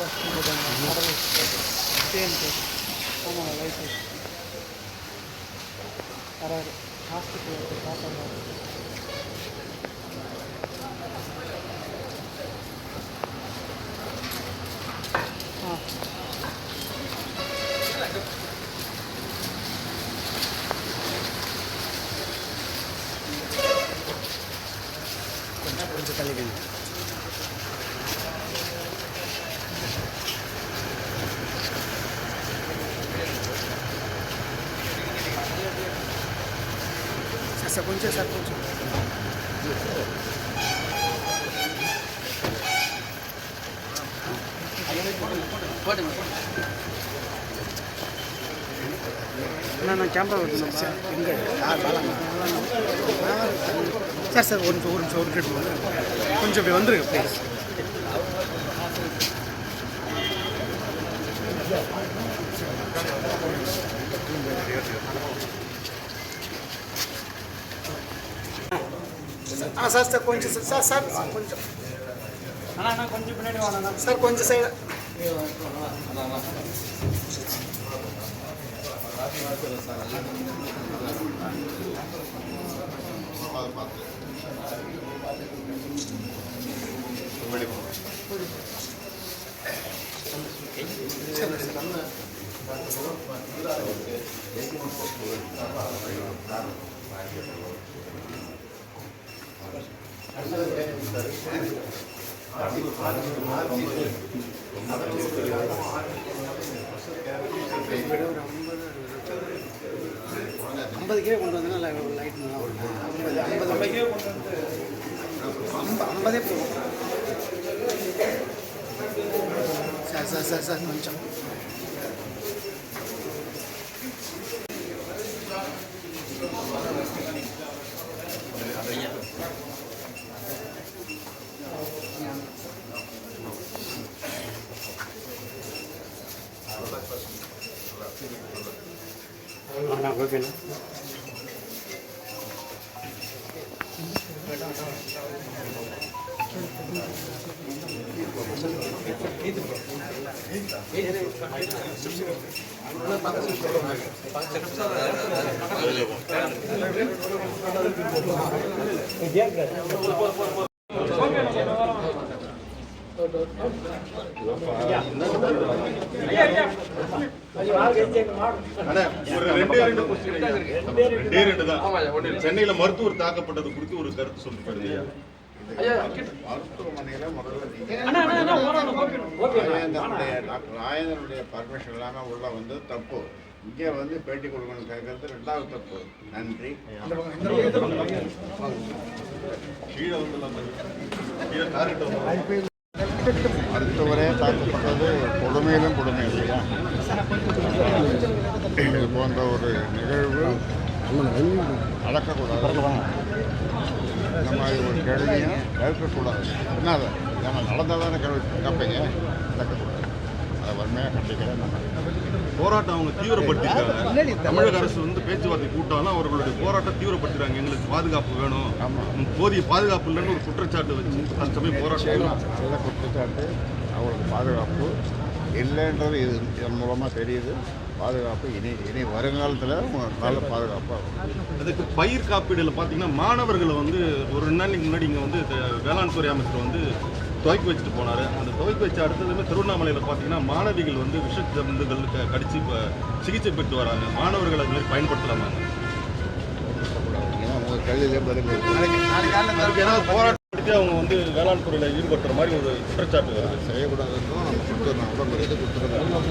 கடல் தேன் ஆமாம் லைட்டு வராரு ஹாஸ்பிட்டல் பார்த்தாங்க ஆ கொஞ்சம் தள்ளிக்கங்க சார் சார் கொஞ்சம் சார் நான் கேமரா வருது சார் எங்கே சார் சார் ஒரு நிமிஷம் ஒரு நிமிஷம் ஒரு நிமிஷம் கொஞ்சம் இப்படி வந்துருங்க ப்ளீஸ் ஆ சார் சார் கொஞ்சம் சார் சார் சார் கொஞ்சம் கொஞ்சம் பின்னாடி வாங்க சார் கொஞ்சம் சைடு ஐம்பது ஐம்பதுக்கே கொண்டு வந்தா லைட் நல்லா இருக்கும். ஐம்பது ஐம்பது ஐம்பது ஐம்பதே போகும் சார் சார் சார் சார் கொஞ்சம். Thank you. அண்ணா, ஒரு சென்னையில மருத்துவர் தாக்கப்பட்டது குறித்து ஒரு கருத்து சொல்லி பாருங்க. மருத்துவமனையில முதல்ல நீங்க ராஜேந்திரனுடைய டாக்டர் ராஜேந்திரனுடைய பர்மிஷன் இல்லாம உள்ள வந்து தப்பு. இங்கே வந்து பேட்டி கொடுக்கணும் கேட்கறது ரெண்டாவது தப்பு. நன்றி. கீழே வந்து கீழே காரிட்ட வந்து மருத்துவரே தாக்கப்பட்டது கொடுமையிலும் கொடுமை இல்லையா? இது போன்ற ஒரு நிகழ்வு நடக்கக்கூடாது. இந்த மாதிரி ஒரு கேள்வியும் கேட்கக்கூடாது என்னது ஏன்னா நடந்தால் தானே கேள்வி கேட்பீங்க? நடக்கக்கூடாது அதை வன்மையாக கண்டிக்கிறேன் நம்ம போராட்டம் அவங்க தீவிரப்படுத்திருக்காங்க தமிழக அரசு வந்து பேச்சுவார்த்தை கூட்டாலும் அவர்களுடைய போராட்டம் தீவிரப்படுத்துறாங்க. எங்களுக்கு பாதுகாப்பு வேணும். போதிய பாதுகாப்பு இல்லைன்னு ஒரு குற்றச்சாட்டு வச்சு தற்சமயம் போராட்டம் சில குற்றச்சாட்டு அவங்களுக்கு பாதுகாப்பு இல்லைன்றது இது இதன் மூலமாக தெரியுது. பாதுகாப்பு இனி இனி வருங்காலத்தில் நல்ல பாதுகாப்பாக அதுக்கு பயிர் காப்பீடுல பார்த்தீங்கன்னா மாணவர்களை வந்து ஒரு ரெண்டு நாளைக்கு முன்னாடி இங்கே வந்து வேளாண் துறை அமைச்சர் வந்து துவக்கி வச்சுட்டு போனார். அந்த துவக்கி வச்ச அடுத்ததுமே திருவண்ணாமலையில் பார்த்தீங்கன்னா மாணவிகள் வந்து விஷ ஜந்துகள் க கடிச்சு இப்போ சிகிச்சை பெற்று வராங்க. மாணவர்கள் அது மாதிரி பயன்படுத்தலாமாங்க நடத்தி அவங்க வந்து வேளாண் துறையில் ஈடுபடுற மாதிரி ஒரு குற்றச்சாட்டு வருது செய்யக்கூடாதுன்னு நம்ம கொடுத்துருந்தோம் கொடுத்துருந்தோம்